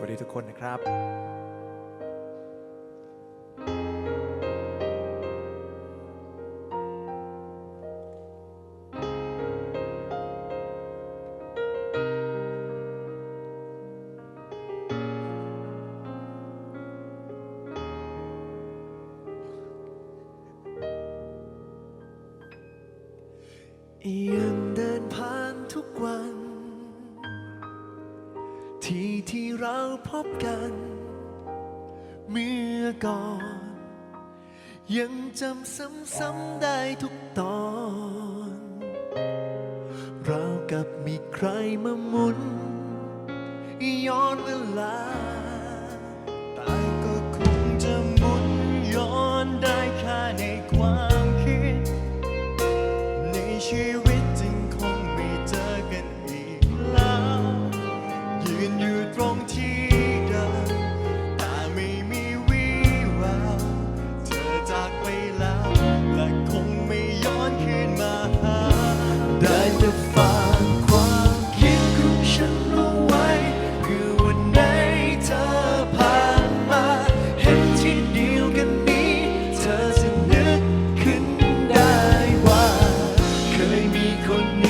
วัสดีทุกคนนะครับ ที่ที่เราพบกัน เมื่อก่อน ยังจำซ้ำๆได้ทุกตอน เรากับมีใครมาหมุน ย้อนเวลา คนนี้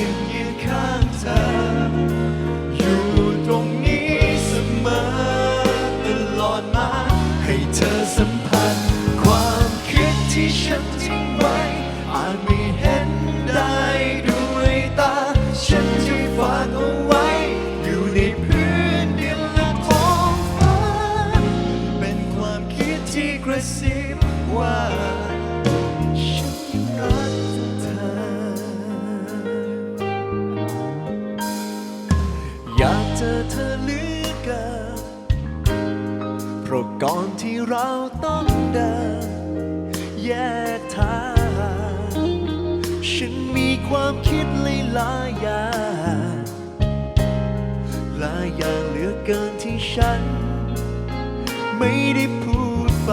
จอเธอเหลือเกินเพราะก่อนที่เราต้องเดินแยกทางฉันมีความคิดหลายๆอย่างหลายอย่างเหลือเกินที่ฉัน ไม่ได้พูดไป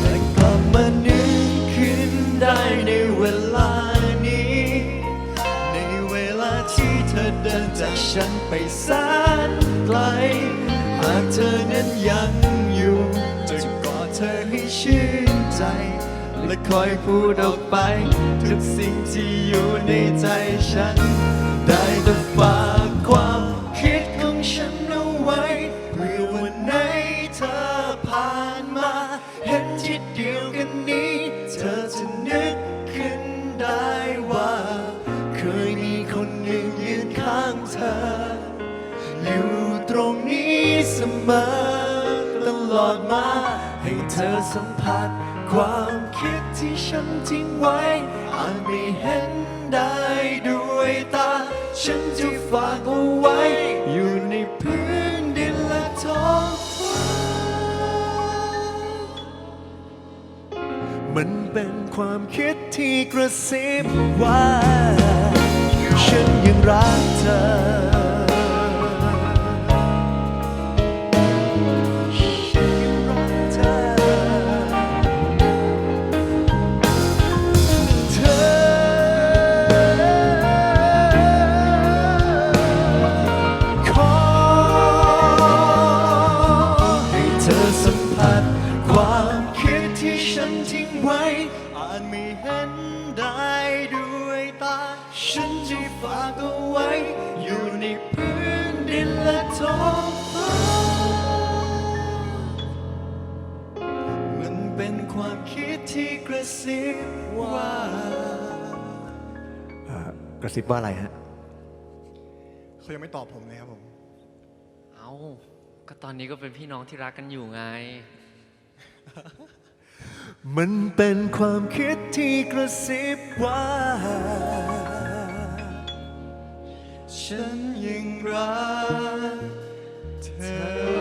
แต่กลับมานึกขึ้นได้ใน จากฉันไปแสนไกล หากเธอนั้นยังอยู่จะกอดเธอให้ชื่นใจ และคอยพูดออกไป ทุกสิ่งที่อยู่ในใจฉัน ได้แต่ฝากความคิดของฉันเอาไว้เพื่อวันไหนเธอผ่านมา เห็นที่เดียวกัน อยู่ตรงนี้เสมอ ตลอดมา ให้เธอสัมผัส ความคิดที่ฉันทิ้งไว้ อาจไม่เห็นได้ด้วยตา ฉันจะฝากเอาไว้ อยู่ในพื้นดินและท้องฟ้า มันเป็นความคิดที่กระซิบว่า ฉันยังรักเธอ ธอสัมผัส ความคิดที่ฉันทิ้งไว้ อาจไม่เห็นได้ด้วยตา ฉันจะฝากเอาไว้ อยู่ในพื้นดินและท้องฟ้ามันเป็นความคิดที่กระซิบว่า เอ่อกระซิบว่าอะไรฮะ เขายังไม่ตอบผมเลยครับผม เอา ก็ตอนนี้ก็เป็นพี่น้องที่รักกันอยู่ไง มันเป็นความคิดที่กระซิบว่า ฉันยังรักเธอ